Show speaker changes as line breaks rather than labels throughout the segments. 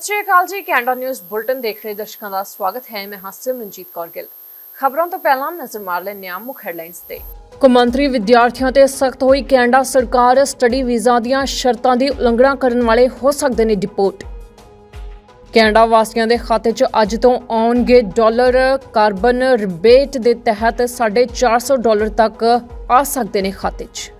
ਸਤਿ ਸ਼੍ਰੀ ਅਕਾਲ ਜੀ, Canada news bulletin ਦੇਖ ਰਹੇ ਦਰਸ਼ਕਾਂ ਦਾ ਸਵਾਗਤ ਹੈ। ਮੈਂ ਹਾਂ ਸਿਮਰਨਜੀਤ ਕੌਰ ਗਿੱਲ। ਖਬਰਾਂ ਤੋਂ ਪਹਿਲਾਂ ਨਜ਼ਰ ਮਾਰ ਲੈਂਦੇ ਹਾਂ ਮੁੱਖ ਹੈਡਲਾਈਨਸ ਤੇ। ਕੌਮਾਂਤਰੀ ਵਿਦਿਆਰਥੀਆਂ ਤੇ ਸਖਤ ਹੋਈ ਕੈਨੇਡਾ ਸਰਕਾਰ ਸਟੱਡੀ ਵੀਜ਼ਾ ਦੀਆਂ ਸ਼ਰਤਾਂ ਦੀ ਉਲੰਘਣਾ ਕਰਨ ਵਾਲੇ ਹੋ ਸਕਦੇ ਨੇ ਡਿਪੋਰਟ। ਕੈਨੇਡਾ ਵਾਸੀਆਂ ਦੇ ਖਾਤੇ 'ਚ ਅੱਜ ਤੋਂ ਆਉਣਗੇ ਡਾਲਰ ਕਾਰਬਨ ਰਿਬੇਟ ਦੇ ਤਹਿਤ 450 ਡਾਲਰ ਤੱਕ ਆ ਸਕਦੇ ਨੇ ਖਾਤੇ 'ਚ।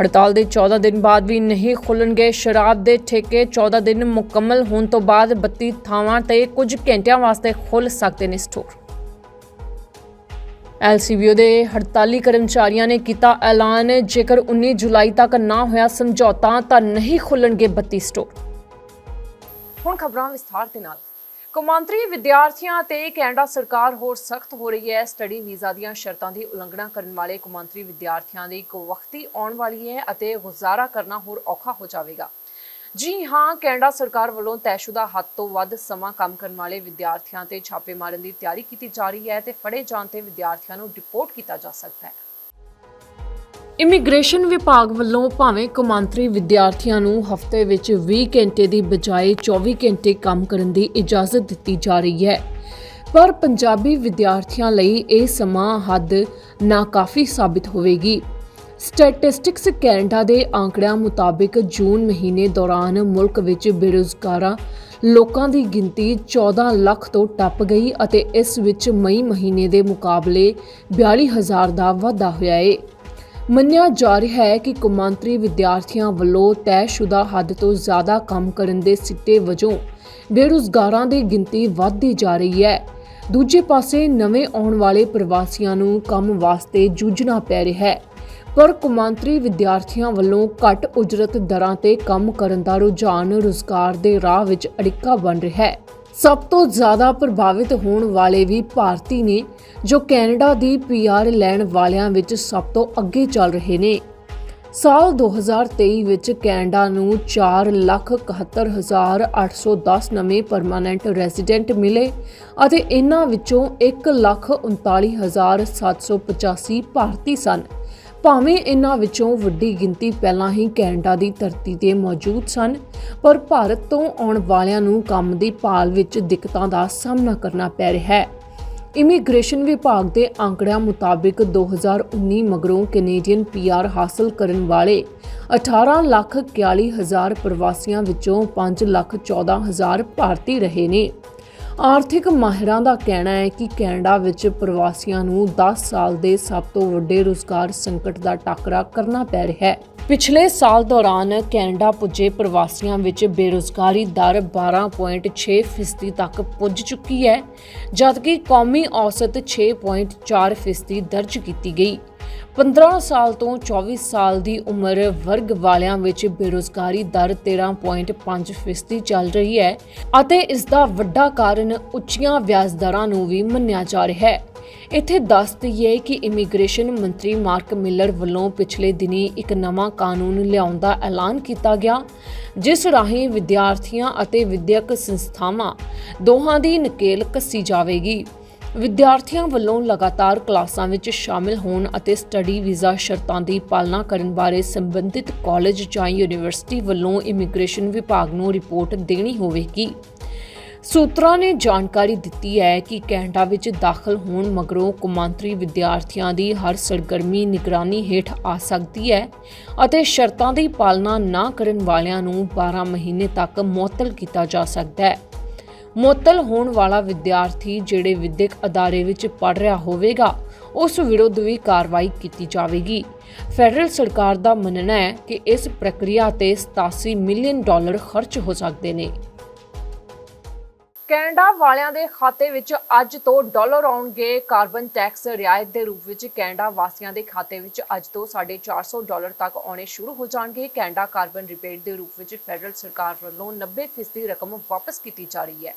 ਹੜਤਾਲ ਦੇ 14 ਦਿਨ ਬਾਅਦ ਵੀ ਨਹੀਂ ਖੁੱਲਣਗੇ ਸ਼ਰਾਬ ਦੇ ਠੇਕੇ। 14 ਦਿਨ ਮੁਕੰਮਲ ਹੋਣ ਤੋਂ ਬਾਅਦ 32 ਥਾਵਾਂ ਤੇ ਕੁਝ ਘੰਟਿਆਂ ਵਾਸਤੇ ਖੁੱਲ ਸਕਦੇ ਨੇ ਸਟੋਰ। ਐਲਸੀਬੀਓ ਦੇ ਹੜਤਾਲੀ ਕਰਮਚਾਰੀਆਂ ਨੇ ਕੀਤਾ ਐਲਾਨ। ਜੇਕਰ 19 ਜੁਲਾਈ ਤੱਕ ਨਾ ਹੋਇਆ ਸਮਝੌਤਾ ਤਾਂ ਨਹੀਂ ਖੁੱਲਣਗੇ 32 ਸਟੋਰ। ਹੁਣ ਖਬਰਾਂ ਵਿਸਥਾਰ ਦੇ ਨਾਲ। ਕੌਮਾਂਤਰੀ ਵਿਦਿਆਰਥੀਆਂ ਤੇ ਕੈਨੇਡਾ ਸਰਕਾਰ ਹੋਰ ਸਖਤ ਹੋ ਰਹੀ ਹੈ। ਸਟੱਡੀ ਵੀਜ਼ਾ ਦੀਆਂ ਸ਼ਰਤਾਂ ਦੀ ਉਲੰਘਣਾ ਕਰਨ ਵਾਲੇ ਕੌਮਾਂਤਰੀ ਵਿਦਿਆਰਥੀਆਂ ਦੀ ਇੱਕ ਵਕਤੀ ਆਉਣ ਵਾਲੀ ਹੈ ਅਤੇ ਗੁਜ਼ਾਰਾ ਕਰਨਾ ਹੋਰ ਔਖਾ ਹੋ ਜਾਵੇਗਾ। ਜੀ ਹਾਂ, ਕੈਨੇਡਾ ਸਰਕਾਰ ਵੱਲੋਂ ਤੈਸ਼ੁਦਾ ਹੱਦ ਤੋਂ ਵੱਧ ਸਮਾਂ ਕੰਮ ਕਰਨ ਵਾਲੇ ਵਿਦਿਆਰਥੀਆਂ ਤੇ ਛਾਪੇ ਮਾਰਨ ਦੀ ਤਿਆਰੀ ਕੀਤੀ ਜਾ ਰਹੀ ਹੈ ਤੇ ਫੜੇ ਜਾਣ ਤੇ ਵਿਦਿਆਰਥੀਆਂ ਨੂੰ ਡਿਪੋਰਟ ਕੀਤਾ ਜਾ ਸਕਦਾ ਹੈ। ਇਮੀਗ੍ਰੇਸ਼ਨ ਵਿਭਾਗ ਵੱਲੋਂ ਭਾਵੇਂ ਕੌਮਾਂਤਰੀ ਵਿਦਿਆਰਥੀਆਂ ਨੂੰ ਹਫ਼ਤੇ ਵਿੱਚ 20 ਘੰਟੇ ਦੀ ਬਜਾਏ 24 ਘੰਟੇ ਕੰਮ ਕਰਨ ਦੀ ਇਜਾਜ਼ਤ ਦਿੱਤੀ ਜਾ ਰਹੀ ਹੈ। ਪਰ ਪੰਜਾਬੀ ਵਿਦਿਆਰਥੀਆਂ ਲਈ ਇਹ ਸਮਾਂ ਹੱਦ ਨਾਕਾਫੀ ਸਾਬਿਤ ਹੋਵੇਗੀ। ਸਟੈਟਿਸਟਿਕਸ ਕੈਨੇਡਾ ਦੇ ਆંકੜਿਆਂ ਮੁਤਾਬਿਕ ਜੂਨ ਮਹੀਨੇ ਦੌਰਾਨ ਮੁਲਕ ਵਿੱਚ ਬੇਰੁਜ਼ਗਾਰਾਂ ਲੋਕਾਂ ਦੀ ਗਿਣਤੀ 14 ਲੱਖ ਤੋਂ ਟੱਪ ਗਈ ਅਤੇ ਇਸ ਵਿੱਚ ਮਈ ਮਹੀਨੇ ਦੇ ਮੁਕਾਬਲੇ 42000 ਦਾ ਵਾਧਾ ਹੋਇਆ ਹੈ ਮੰਨਿਆ ਜਾ ਰਿਹਾ ਹੈ ਕਿ ਕੌਮਾਂਤਰੀ ਵਿਦਿਆਰਥੀਆਂ ਵੱਲੋਂ ਤੈਅਸ਼ੁਦਾ ਹੱਦ ਤੋਂ ਜ਼ਿਆਦਾ ਕੰਮ ਕਰਨ ਦੇ ਸਿੱਟੇ ਵਜੋਂ ਬੇਰੁਜ਼ਗਾਰਾਂ ਦੀ ਗਿਣਤੀ ਵੱਧਦੀ ਜਾ ਰਹੀ ਹੈ। ਦੂਜੇ ਪਾਸੇ ਨਵੇਂ ਆਉਣ ਵਾਲੇ ਪ੍ਰਵਾਸੀਆਂ ਨੂੰ ਕੰਮ ਵਾਸਤੇ ਜੂਝਣਾ ਪੈ ਰਿਹਾ ਹੈ। ਪਰ ਕੌਮਾਂਤਰੀ ਵਿਦਿਆਰਥੀਆਂ ਵੱਲੋਂ ਘੱਟ ਉਜਰਤ ਦਰਾਂ ਤੇ ਕੰਮ ਕਰਨ ਦਾ ਰੁਝਾਨ ਰੁਜ਼ਗਾਰ ਦੇ ਰਾਹ ਵਿੱਚ ਅੜਿੱਕਾ ਬਣ ਰਿਹਾ ਹੈ। ਸਭ ਤੋਂ ਜ਼ਿਆਦਾ ਪ੍ਰਭਾਵਿਤ ਹੋਣ ਵਾਲੇ ਵੀ ਭਾਰਤੀ ਨੇ, ਜੋ ਕੈਨੇਡਾ ਦੀ ਪੀਆਰ ਲੈਣ ਵਾਲਿਆਂ ਵਿੱਚ ਸਭ ਤੋਂ ਅੱਗੇ ਚੱਲ ਰਹੇ ਨੇ। ਸਾਲ 2023 ਵਿੱਚ ਕੈਨੇਡਾ ਨੂੰ 471810 ਨਵੇਂ ਪਰਮਾਨੈਂਟ ਰੈਜ਼ੀਡੈਂਟ ਮਿਲੇ ਅਤੇ ਇਨ੍ਹਾਂ ਵਿੱਚੋਂ 139785 ਭਾਰਤੀ ਸਨ। ਭਾਵੇਂ ਇਨ੍ਹਾਂ ਵਿੱਚੋਂ ਵੱਡੀ ਗਿਣਤੀ ਪਹਿਲਾਂ ਹੀ ਕੈਨੇਡਾ ਦੀ ਧਰਤੀ ਤੇ ਮੌਜੂਦ ਸਨ, ਪਰ ਭਾਰਤ ਤੋਂ ਆਉਣ ਵਾਲਿਆਂ ਨੂੰ ਕੰਮ ਦੀ ਭਾਲ ਵਿੱਚ ਦਿੱਕਤਾਂ ਦਾ ਸਾਹਮਣਾ ਕਰਨਾ ਪੈ ਰਿਹਾ ਹੈ। ਇਮੀਗ੍ਰੇਸ਼ਨ ਵਿਭਾਗ ਦੇ ਅੰਕੜਿਆਂ ਮੁਤਾਬਿਕ 2019 ਮਗਰੋਂ ਕੈਨੇਡੀਅਨ ਪੀਆਰ ਹਾਸਲ ਕਰਨ ਵਾਲੇ 18 ਲੱਖ 41 ਹਜ਼ਾਰ ਪ੍ਰਵਾਸੀਆਂ ਵਿੱਚੋਂ 5 ਲੱਖ 14 ਹਜ਼ਾਰ ਭਾਰਤੀ ਰਹੇ ਨੇ। ਆਰਥਿਕ ਮਾਹਿਰਾਂ ਦਾ ਕਹਿਣਾ ਹੈ ਕਿ ਕੈਨੇਡਾ ਵਿੱਚ ਪ੍ਰਵਾਸੀਆਂ ਨੂੰ 10 ਸਾਲ ਦੇ ਸਭ ਤੋਂ ਵੱਡੇ ਰੁਜ਼ਗਾਰ ਸੰਕਟ ਦਾ ਟਾਕਰਾ ਕਰਨਾ ਪੈ ਰਿਹਾ ਹੈ। ਪਿਛਲੇ ਸਾਲ ਦੌਰਾਨ ਕੈਨੇਡਾ ਪੁੱਜੇ ਪ੍ਰਵਾਸੀਆਂ ਵਿੱਚ ਬੇਰੁਜ਼ਗਾਰੀ ਦਰ 12.6% ਫੀਸਦੀ ਤੱਕ ਪੁੱਜ ਚੁੱਕੀ ਹੈ, ਜਦਕਿ ਕੌਮੀ ਔਸਤ 6.4% ਫੀਸਦੀ ਦਰਜ ਕੀਤੀ ਗਈ। 15 ਸਾਲ ਤੋਂ 24 ਸਾਲ ਦੀ ਉਮਰ ਵਰਗ ਵਾਲਿਆਂ ਵਿੱਚ ਬੇਰੁਜ਼ਗਾਰੀ ਦਰ 13.5% ਫੀਸਦੀ ਚੱਲ ਰਹੀ ਹੈ ਅਤੇ ਇਸ ਦਾ ਵੱਡਾ ਕਾਰਨ ਉੱਚੀਆਂ ਵਿਆਜ ਦਰਾਂ ਨੂੰ ਵੀ ਮੰਨਿਆ ਜਾ ਰਿਹਾ ਹੈ। ਇੱਥੇ ਦੱਸ ਦਈਏ ਕਿ ਇਮੀਗ੍ਰੇਸ਼ਨ ਮੰਤਰੀ ਮਾਰਕ ਮਿਲਰ ਵੱਲੋਂ ਪਿਛਲੇ ਦਿਨੀ ਇੱਕ ਨਵਾਂ ਕਾਨੂੰਨ ਲਿਆਉਣ ਦਾ ਐਲਾਨ ਕੀਤਾ ਗਿਆ, ਜਿਸ ਰਾਹੀਂ ਵਿਦਿਆਰਥੀਆਂ ਅਤੇ ਵਿਦਿਅਕ ਸੰਸਥਾਵਾਂ ਦੋਹਾਂ ਦੀ ਨਕੇਲ ਕੱਸੀ ਜਾਵੇਗੀ। ਵਿਦਿਆਰਥੀਆਂ ਵੱਲੋਂ ਲਗਾਤਾਰ ਕਲਾਸਾਂ ਵਿੱਚ ਸ਼ਾਮਿਲ ਹੋਣ ਅਤੇ ਸਟੱਡੀ ਵੀਜ਼ਾ ਸ਼ਰਤਾਂ ਦੀ ਪਾਲਣਾ ਕਰਨ ਬਾਰੇ ਸੰਬੰਧਿਤ ਕਾਲਜ ਜਾਂ ਯੂਨੀਵਰਸਿਟੀ ਵੱਲੋਂ ਇਮੀਗ੍ਰੇਸ਼ਨ ਵਿਭਾਗ ਨੂੰ ਰਿਪੋਰਟ ਦੇਣੀ ਹੋਵੇਗੀ। ਸੂਤਰਾਂ ਨੇ ਜਾਣਕਾਰੀ ਦਿੱਤੀ ਹੈ ਕਿ ਕੈਨੇਡਾ ਵਿੱਚ ਦਾਖਲ ਹੋਣ ਮਗਰੋਂ ਕੌਮਾਂਤਰੀ ਵਿਦਿਆਰਥੀਆਂ ਦੀ ਹਰ ਸਰਗਰਮੀ ਨਿਗਰਾਨੀ ਹੇਠ ਆ ਸਕਦੀ ਹੈ ਅਤੇ ਸ਼ਰਤਾਂ ਦੀ ਪਾਲਣਾ ਨਾ ਕਰਨ ਵਾਲਿਆਂ ਨੂੰ 12 ਮਹੀਨੇ ਤੱਕ ਮੁਅੱਤਲ ਕੀਤਾ ਜਾ ਸਕਦਾ ਹੈ। ਮੁਅੱਤਲ ਹੋਣ ਵਾਲਾ ਵਿਦਿਆਰਥੀ ਜਿਹੜੇ ਵਿਦਿਅਕ ਅਦਾਰੇ ਵਿੱਚ ਪੜ ਰਿਹਾ ਹੋਵੇਗਾ, ਉਸ ਵਿਰੁੱਧ ਵੀ ਕਾਰਵਾਈ ਕੀਤੀ ਜਾਵੇਗੀ। ਫੈਡਰਲ ਸਰਕਾਰ ਦਾ ਮੰਨਣਾ ਹੈ ਕਿ ਇਸ ਪ੍ਰਕਿਰਿਆ ਤੇ 87 ਮਿਲੀਅਨ ਡਾਲਰ ਖਰਚ ਹੋ ਸਕਦੇ ਨੇ। ਕੈਨੇਡਾ ਵਾਲਿਆਂ ਦੇ ਖਾਤੇ ਵਿੱਚ ਅੱਜ ਤੋਂ ਡਾਲਰ ਆਉਣਗੇ ਕਾਰਬਨ ਟੈਕਸ ਰਿਆਇਤ ਦੇ ਰੂਪ ਵਿੱਚ ਕੈਨੇਡਾ ਵਾਸੀਆਂ ਦੇ ਖਾਤੇ ਵਿੱਚ ਅੱਜ ਤੋਂ 450 ਡਾਲਰ ਤੱਕ ਆਉਣੇ ਸ਼ੁਰੂ ਹੋ ਜਾਣਗੇ। ਕੈਨੇਡਾ ਕਾਰਬਨ ਰਿਬੇਟ ਦੇ ਰੂਪ ਵਿੱਚ ਫੈਡਰਲ ਸਰਕਾਰ ਵੱਲੋਂ 90% ਰਕਮ ਵਾਪਸ ਕੀਤੀ ਜਾ ਰਹੀ ਹੈ।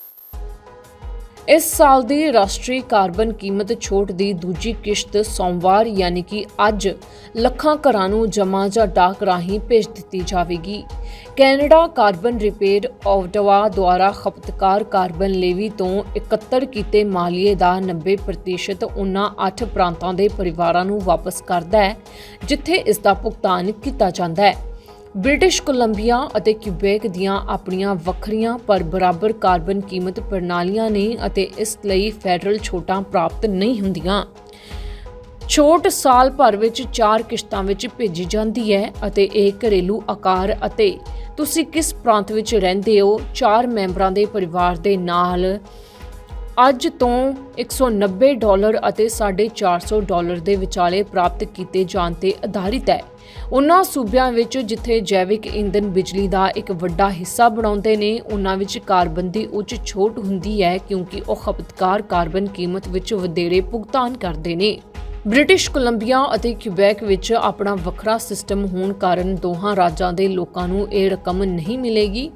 ਇਸ ਸਾਲ ਦੀ ਰਾਸ਼ਟਰੀ ਕਾਰਬਨ ਕੀਮਤ ਛੋਟ ਦੀ ਦੂਜੀ ਕਿਸ਼ਤ ਸੋਮਵਾਰ, ਯਾਨੀ ਕਿ ਅੱਜ, ਲੱਖਾਂ ਘਰਾਂ ਨੂੰ ਜਮ੍ਹਾਂ ਜਾਂ ਡਾਕ ਰਾਹੀਂ ਭੇਜ ਦਿੱਤੀ ਜਾਵੇਗੀ। ਕੈਨੇਡਾ ਕਾਰਬਨ ਰਿਪੇਅਰ ਆਫਟਵਾ ਦੁਆਰਾ ਖਪਤਕਾਰ ਕਾਰਬਨ ਲੇਵੀ ਤੋਂ ਇਕੱਤਰ ਕੀਤੇ ਮਾਲੀਏ ਦਾ 90% ਉਹਨਾਂ 8 ਪ੍ਰਾਂਤਾਂ ਦੇ ਪਰਿਵਾਰਾਂ ਨੂੰ ਵਾਪਸ ਕਰਦਾ ਹੈ, ਜਿੱਥੇ ਇਸ ਦਾ ਭੁਗਤਾਨ ਕੀਤਾ ਜਾਂਦਾ ਹੈ। ਬ੍ਰਿਟਿਸ਼ ਕੋਲੰਬੀਆ ਅਤੇ ਕਿਊਬੇਕ ਦੀਆਂ ਆਪਣੀਆਂ ਵੱਖਰੀਆਂ ਪਰ ਬਰਾਬਰ ਕਾਰਬਨ ਕੀਮਤ ਪ੍ਰਣਾਲੀਆਂ ਨੇ ਅਤੇ ਇਸ ਲਈ ਫੈਡਰਲ ਛੋਟਾਂ ਪ੍ਰਾਪਤ ਨਹੀਂ ਹੁੰਦੀਆਂ। ਛੋਟ ਸਾਲ ਭਰ ਵਿੱਚ 4 ਕਿਸ਼ਤਾਂ ਵਿੱਚ ਭੇਜੀ ਜਾਂਦੀ ਹੈ ਅਤੇ ਇਹ ਘਰੇਲੂ ਆਕਾਰ ਅਤੇ ਤੁਸੀਂ ਕਿਸ ਪ੍ਰਾਂਤ ਵਿੱਚ ਰਹਿੰਦੇ ਹੋ, ਚਾਰ ਮੈਂਬਰਾਂ ਦੇ ਪਰਿਵਾਰ ਦੇ ਨਾਲ। ਅੱਜ ਤੋਂ 190 ਡਾਲਰ ਅਤੇ 450 ਡਾਲਰ ਦੇ ਵਿਚਾਲੇ ਪ੍ਰਾਪਤ ਕੀਤੇ ਜਾਣ ਤੇ ਆਧਾਰਿਤ ਹੈ। ਉਹਨਾਂ ਸੂਬਿਆਂ ਵਿੱਚ ਜਿੱਥੇ ਜੈਵਿਕ ਇੰਧਨ ਬਿਜਲੀ ਦਾ ਇੱਕ ਵੱਡਾ ਹਿੱਸਾ ਬਣਾਉਂਦੇ ਨੇ ਉਹਨਾਂ ਵਿੱਚ ਕਾਰਬਨ ਦੀ ਉੱਚ ਛੋਟ ਹੁੰਦੀ ਹੈ ਕਿਉਂਕਿ ਉਹ ਖਪਤਕਾਰ ਕਾਰਬਨ ਕੀਮਤ ਵਿੱਚ ਵਧੇਰੇ ਭੁਗਤਾਨ ਕਰਦੇ ਨੇ। ਬ੍ਰਿਟਿਸ਼ ਕੋਲੰਬੀਆ ਅਤੇ ਕਿਊਬੈਕ ਵਿੱਚ ਆਪਣਾ ਵੱਖਰਾ ਸਿਸਟਮ ਹੋਣ ਕਾਰਨ ਦੋਹਾਂ ਰਾਜਾਂ ਦੇ ਲੋਕਾਂ ਨੂੰ ਇਹ ਰਕਮ ਨਹੀਂ ਮਿਲੇਗੀ,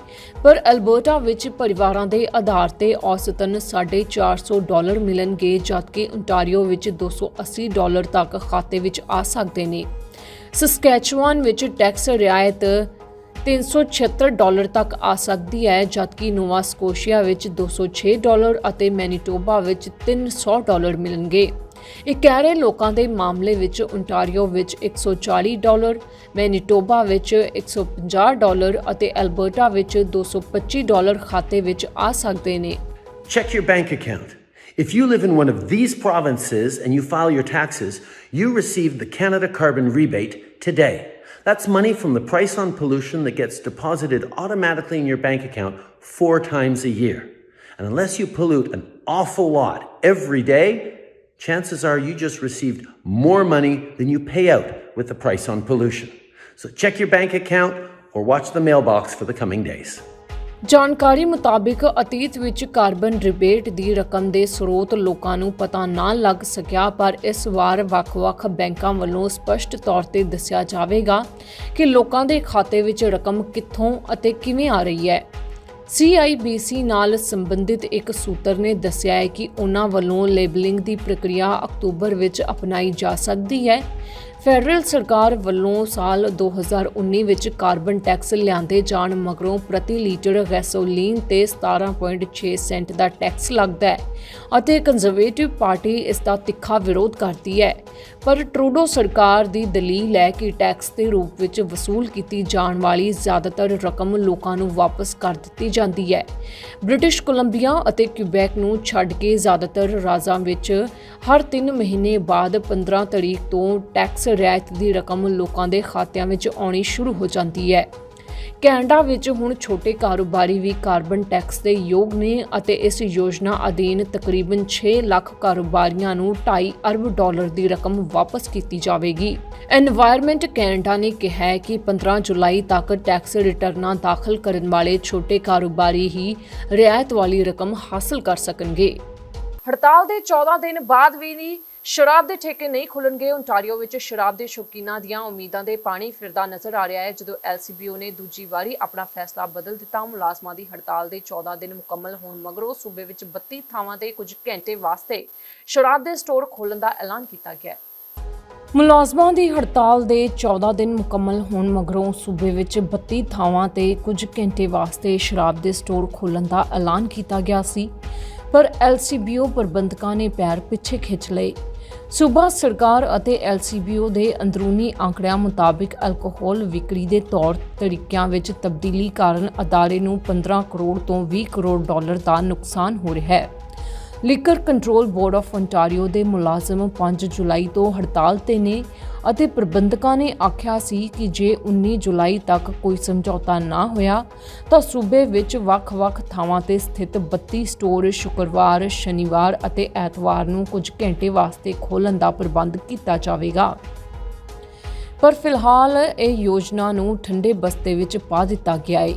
ਪਰ ਅਲਬਰਟਾ ਵਿੱਚ ਪਰਿਵਾਰਾਂ ਦੇ ਆਧਾਰ ਤੇ ਔਸਤਨ 450 ਡਾਲਰ ਮਿਲਣਗੇ, ਜਦਕਿ ਓਨਟਾਰੀਓ ਵਿੱਚ 280 ਡਾਲਰ ਤੱਕ ਖਾਤੇ ਵਿੱਚ ਆ ਸਕਦੇ ਨੇ। ਸਸਕੈਚੁਆਨ ਵਿੱਚ ਟੈਕਸ ਰਿਆਇਤ 376 ਡਾਲਰ ਤੱਕ ਆ ਸਕਦੀ ਹੈ ਜਦਕਿ ਨੋਵਾ ਸਕੋਸ਼ੀਆ ਵਿੱਚ 206 ਡਾਲਰ ਅਤੇ ਮੈਨੀਟੋਬਾ ਵਿੱਚ 300 ਡਾਲਰ ਮਿਲਣਗੇ ਇਕਹਿਰੇ ਲੋਕਾਂ ਦੇ ਮਾਮਲੇ ਵਿੱਚ ontario ਵਿੱਚ 140 ਡਾਲਰ ਮੈਨੀਟੋਬਾ ਵਿੱਚ 150 ਡਾਲਰ ਅਤੇ ਅਲਬਰਟਾ ਵਿੱਚ 225 ਡਾਲਰ ਖਾਤੇ ਵਿੱਚ ਆ ਸਕਦੇ ਨੇ
Check your bank account. If you live in one of these provinces and you file your taxes, you receive the Canada Carbon Rebate today. That's money from the price on pollution that gets deposited automatically in your bank account four times a year. And unless you pollute an awful lot every day, chances are you just received more money than you pay out with the price on pollution. So check your bank account or watch the mailbox for the coming days.
ਜਾਣਕਾਰੀ ਮੁਤਾਬਿਕ ਅਤੀਤ ਵਿੱਚ carbon rebate ਦੀ ਰਕਮ ਦੇ ਸਰੋਤ ਲੋਕਾਂ ਨੂੰ ਪਤਾ ਨਾ ਲੱਗ ਸਕਿਆ, ਪਰ ਇਸ ਵਾਰ ਵੱਖ-ਵੱਖ ਬੈਂਕਾਂ ਵੱਲੋਂ ਸਪਸ਼ਟ ਤੌਰ ਤੇ ਦੱਸਿਆ ਜਾਵੇਗਾ ਕਿ ਲੋਕਾਂ ਦੇ ਖਾਤੇ ਵਿੱਚ ਰਕਮ ਕਿੱਥੋਂ ਅਤੇ ਕਿਵੇਂ ਆ ਰਹੀ ਹੈ। CIBC ਨਾਲ ਸੰਬੰਧਿਤ ਇੱਕ ਸੂਤਰ ਨੇ ਦੱਸਿਆ ਹੈ ਕਿ ਉਹਨਾਂ ਵੱਲੋਂ ਲੇਬਲਿੰਗ ਦੀ ਪ੍ਰਕਿਰਿਆ ਅਕਤੂਬਰ ਵਿੱਚ ਅਪਣਾਈ ਜਾ ਸਕਦੀ ਹੈ। ਫੈਡਰਲ ਸਰਕਾਰ ਵੱਲੋਂ ਸਾਲ 2019 ਵਿੱਚ ਕਾਰਬਨ ਟੈਕਸ ਲਿਆਂਦੇ ਜਾਣ ਮਗਰੋਂ ਪ੍ਰਤੀ ਲੀਟਰ ਗੈਸੋਲੀਨ ਤੇ 17.6 ਸੈਂਟ ਦਾ ਟੈਕਸ ਲੱਗਦਾ ਹੈ ਅਤੇ ਕੰਜ਼ਰਵੇਟਿਵ ਪਾਰਟੀ ਇਸ ਦਾ ਤਿੱਖਾ ਵਿਰੋਧ ਕਰਦੀ ਹੈ। ਪਰ ਟਰੂਡੋ ਸਰਕਾਰ ਦੀ ਦਲੀਲ ਹੈ ਕਿ ਟੈਕਸ ਦੇ ਰੂਪ ਵਿੱਚ ਵਸੂਲ ਕੀਤੀ ਜਾਣ ਵਾਲੀ ਜ਼ਿਆਦਾਤਰ ਰਕਮ ਲੋਕਾਂ ਨੂੰ ਵਾਪਸ ਕਰ ਦਿੱਤੀ ਜਾਂਦੀ ਹੈ। ਬ੍ਰਿਟਿਸ਼ ਕੋਲੰਬੀਆ ਅਤੇ ਕਿਊਬੈਕ ਨੂੰ ਛੱਡ ਕੇ ਜ਼ਿਆਦਾਤਰ ਰਾਜਾਂ ਵਿੱਚ ਹਰ 3 ਮਹੀਨੇ ਬਾਅਦ 15 ਤਰੀਕ ਤੋਂ ਟੈਕਸ ਰਿਆਇਤ ਦੀ ਰਕਮ ਲੋਕਾਂ ਦੇ ਖਾਤਿਆਂ ਵਿੱਚ ਆਉਣੀ ਸ਼ੁਰੂ ਹੋ ਜਾਂਦੀ ਹੈ। ਕੈਨੇਡਾ ਵਿੱਚ ਹੁਣ ਛੋਟੇ ਕਾਰੋਬਾਰੀ ਵੀ ਕਾਰਬਨ ਟੈਕਸ ਦੇ ਯੋਗ ਨੇ ਅਤੇ ਇਸ ਯੋਜਨਾ ਅਧੀਨ ਤਕਰੀਬਨ 6 ਲੱਖ ਕਾਰੋਬਾਰੀਆਂ ਨੂੰ 2.5 ਅਰਬ ਡਾਲਰ ਦੀ ਰਕਮ ਵਾਪਸ ਕੀਤੀ ਜਾਵੇਗੀ। ਐਨਵਾਇਰਨਮੈਂਟ ਕੈਨੇਡਾ ਨੇ ਕਿਹਾ ਹੈ ਕਿ 15 ਜੁਲਾਈ ਤੱਕ ਟੈਕਸ ਰਿਟਰਨਾਂ ਦਾਖਲ ਕਰਨ ਵਾਲੇ ਛੋਟੇ ਕਾਰੋਬਾਰੀ ਹੀ ਰਿਆਇਤ ਵਾਲੀ ਰਕਮ ਹਾਸਲ ਕਰ ਸਕਣਗੇ। ਹੜਤਾਲ ਦੇ 14 ਦਿਨ ਬਾਅਦ ਵੀ ਨਹੀਂ ਸ਼ਰਾਬ ਦੇ ਠੇਕੇ ਨਹੀਂ ਖੁੱਲਣਗੇ। ਓਨਟਾਰੀਓ ਵਿੱਚ ਸ਼ਰਾਬ ਦੇ ਸ਼ੌਕੀਨਾਂ ਦੀਆਂ ਉਮੀਦਾਂ ਦੇ ਪਾਣੀ ਫਿਰਦਾ ਨਜ਼ਰ ਆ ਰਿਹਾ ਹੈ, ਜਦੋਂ ਐਲਸੀਬੀਓ ਨੇ ਦੂਜੀ ਵਾਰੀ ਆਪਣਾ ਫੈਸਲਾ ਬਦਲ ਦਿੱਤਾ। ਮੁਲਾਜ਼ਮਾਂ ਦੀ ਹੜਤਾਲ ਦੇ 14 ਦਿਨ ਮੁਕੰਮਲ ਹੋਣ ਮਗਰੋਂ ਸੂਬੇ ਵਿੱਚ 32 ਥਾਵਾਂ ਤੇ ਕੁਝ ਘੰਟੇ ਵਾਸਤੇ ਸ਼ਰਾਬ ਦੇ ਸਟੋਰ ਖੋਲਣ ਦਾ ਐਲਾਨ ਕੀਤਾ ਗਿਆ ਹੈ। ਮੁਲਾਜ਼ਮਾਂ ਦੀ ਹੜਤਾਲ ਦੇ 14 ਦਿਨ ਮੁਕੰਮਲ ਹੋਣ ਮਗਰੋਂ ਸੂਬੇ ਵਿੱਚ 32 ਥਾਵਾਂ ਤੇ ਕੁਝ ਘੰਟੇ ਵਾਸਤੇ ਸ਼ਰਾਬ ਦੇ ਸਟੋਰ ਖੋਲ੍ਹਣ ਦਾ ਐਲਾਨ ਕੀਤਾ ਗਿਆ ਸੀ, ਪਰ ਐਲਸੀਬੀਓ ਪ੍ਰਬੰਧਕਾਂ ਨੇ ਪੈਰ ਪਿੱਛੇ ਖਿੱਚ ਲਏ। ਸੂਬਾ ਸਰਕਾਰ ਅਤੇ ਐਲਸੀਬੀਓ ਦੇ ਅੰਦਰੂਨੀ ਆંકੜਿਆਂ ਮੁਤਾਬਿਕ ਅਲਕੋਹਲ ਵਿਕਰੀ ਦੇ ਤੌਰ ਤਰੀਕਿਆਂ ਵਿੱਚ ਤਬਦੀਲੀ ਕਾਰਨ ਅਦਾਰੇ ਨੂੰ 15 ਕਰੋੜ ਤੋਂ 20 ਕਰੋੜ ਡਾਲਰ ਦਾ ਨੁਕਸਾਨ ਹੋ ਰਿਹਾ ਹੈ। Liquor control board of Ontario ਦੇ ਮੁਲਾਜ਼ਮ 5 ਜੁਲਾਈ ਤੋਂ ਹੜਤਾਲ ਤੇ ਨੇ। ਅਤੇ ਪ੍ਰਬੰਧਕਾਂ ਨੇ ਆਖਿਆ ਸੀ ਕਿ ਜੇ 19 ਜੁਲਾਈ ਤੱਕ ਕੋਈ ਸਮਝੌਤਾ ਨਾ ਹੋਇਆ ਤਾਂ ਸੂਬੇ ਵਿੱਚ ਵੱਖ-ਵੱਖ ਥਾਵਾਂ ਤੇ ਸਥਿਤ 32 ਸਟੋਰ ਸ਼ੁੱਕਰਵਾਰ, ਸ਼ਨੀਵਾਰ ਅਤੇ ਐਤਵਾਰ ਨੂੰ ਕੁਝ ਘੰਟੇ ਵਾਸਤੇ ਖੋਲ੍ਹਣ ਦਾ ਪ੍ਰਬੰਧ ਕੀਤਾ ਜਾਵੇਗਾ। ਪਰ ਫਿਲਹਾਲ ਇਹ ਯੋਜਨਾ ਨੂੰ ਠੰਡੇ ਬਸਤੇ ਵਿੱਚ ਪਾ ਦਿੱਤਾ ਗਿਆ ਹੈ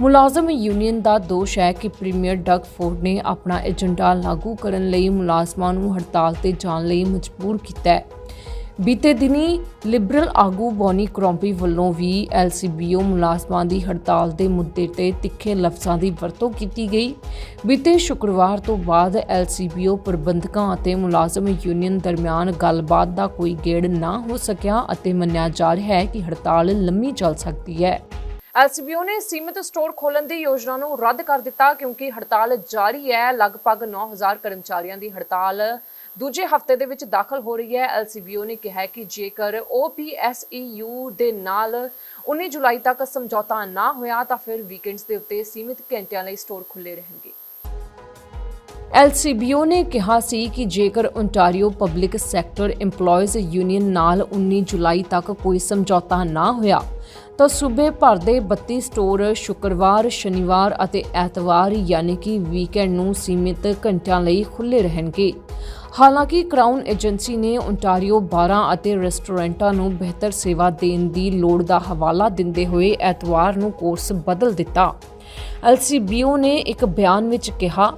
ਮੁਲਾਜ਼ਮ ਯੂਨੀਅਨ ਦਾ ਦੋਸ਼ ਹੈ ਕਿ ਪ੍ਰੀਮੀਅਰ ਡਗ ਫੋਰਡ ਨੇ ਆਪਣਾ ਏਜੰਡਾ ਲਾਗੂ ਕਰਨ ਲਈ ਮੁਲਾਜ਼ਮਾਂ ਨੂੰ ਹੜਤਾਲ ਤੇ ਜਾਣ ਲਈ ਮਜਬੂਰ ਕੀਤਾ ਹੈ ਬੀਤੇ ਦਿਨੀ ਲਿਬਰਲ ਆਗੂ ਬੋਨੀ ਕਰੋਂਪੀ ਵੱਲੋਂ ਵੀ ਐਲਸੀਬੀਓ ਮੁਲਾਜ਼ਮਾਂ ਦੀ ਹੜਤਾਲ ਦੇ ਮੁੱਦੇ ਤੇ ਤਿੱਖੇ ਲਫ਼ਜ਼ਾਂ ਦੀ ਵਰਤੋਂ ਕੀਤੀ ਗਈ। ਬੀਤੇ ਸ਼ੁੱਕਰਵਾਰ ਤੋਂ ਬਾਅਦ ਐਲਸੀਬੀਓ ਪ੍ਰਬੰਧਕਾਂ ਅਤੇ ਮੁਲਾਜ਼ਮ ਯੂਨੀਅਨ ਦਰਮਿਆਨ ਗੱਲਬਾਤ ਦਾ ਕੋਈ ਗੇੜ ਨਾ ਹੋ ਸਕਿਆ ਅਤੇ ਮੰਨਿਆ ਜਾ ਰਿਹਾ ਹੈ ਕਿ ਹੜਤਾਲ ਲੰਮੀ ਚੱਲ ਸਕਦੀ ਹੈ। ਐਲਸੀਬੀਓ ਨੇ ਸੀਮਿਤ ਸਟੋਰ ਖੋਲਣ ਦੀ ਯੋਜਨਾ ਨੂੰ ਰੱਦ ਕਰ ਦਿੱਤਾ ਕਿਉਂਕਿ ਹੜਤਾਲ ਜਾਰੀ ਹੈ। ਲਗਭਗ 9000 ਕਰਮਚਾਰੀਆਂ ਦੀ ਹੜਤਾਲ ਦੂਜੇ ਹਫ਼ਤੇ ਦੇ ਵਿੱਚ ਦਾਖਲ ਹੋ ਰਹੀ ਹੈ। ਐਲਸੀਬੀਓ ਨੇ ਕਿਹਾ ਕਿ ਜੇਕਰ OPSEU ਦੇ ਨਾਲ 19 ਜੁਲਾਈ ਤੱਕ ਸਮਝੌਤਾ ਨਾ ਹੋਇਆ ਤਾਂ ਫਿਰ ਵੀਕਐਂਡਸ ਦੇ ਉੱਤੇ ਸੀਮਿਤ ਘੰਟਿਆਂ ਲਈ ਸਟੋਰ ਖੁੱਲੇ ਰਹਿਣਗੇ। ਐਲਸੀਬੀਓ ਨੇ ਕਿਹਾ ਸੀ ਕਿ ਜੇਕਰ Ontario public sector EMPLOYEES union ਨਾਲ 19 ਜੁਲਾਈ ਤੱਕ ਕੋਈ ਸਮਝੌਤਾ ਨਾ ਹੋਇਆ ਤਾਂ ਸੂਬੇ ਭਰ ਦੇ 32 ਸਟੋਰ ਸ਼ੁੱਕਰਵਾਰ, ਸ਼ਨੀਵਾਰ ਅਤੇ ਐਤਵਾਰ ਯਾਨੀ ਕਿ ਵੀਕਐਂਡ ਨੂੰ ਸੀਮਿਤ ਘੰਟਿਆਂ ਲਈ ਖੁੱਲੇ ਰਹਿਣਗੇ। ਹਾਲਾਂਕਿ ਕਰਾਊਨ ਏਜੰਸੀ ਨੇ ਓਨਟਾਰੀਓ ਬਾਰਾਂ ਅਤੇ ਰੈਸਟੋਰੈਂਟਾਂ ਨੂੰ ਬਿਹਤਰ ਸੇਵਾ ਦੇਣ ਦੀ ਲੋੜ ਦਾ ਹਵਾਲਾ ਦਿੰਦੇ ਹੋਏ ਐਤਵਾਰ ਨੂੰ ਕੋਰਸ ਬਦਲ ਦਿੱਤਾ। ਐਲਸੀਬੀਓ ਨੇ ਇੱਕ ਬਿਆਨ ਵਿੱਚ ਕਿਹਾ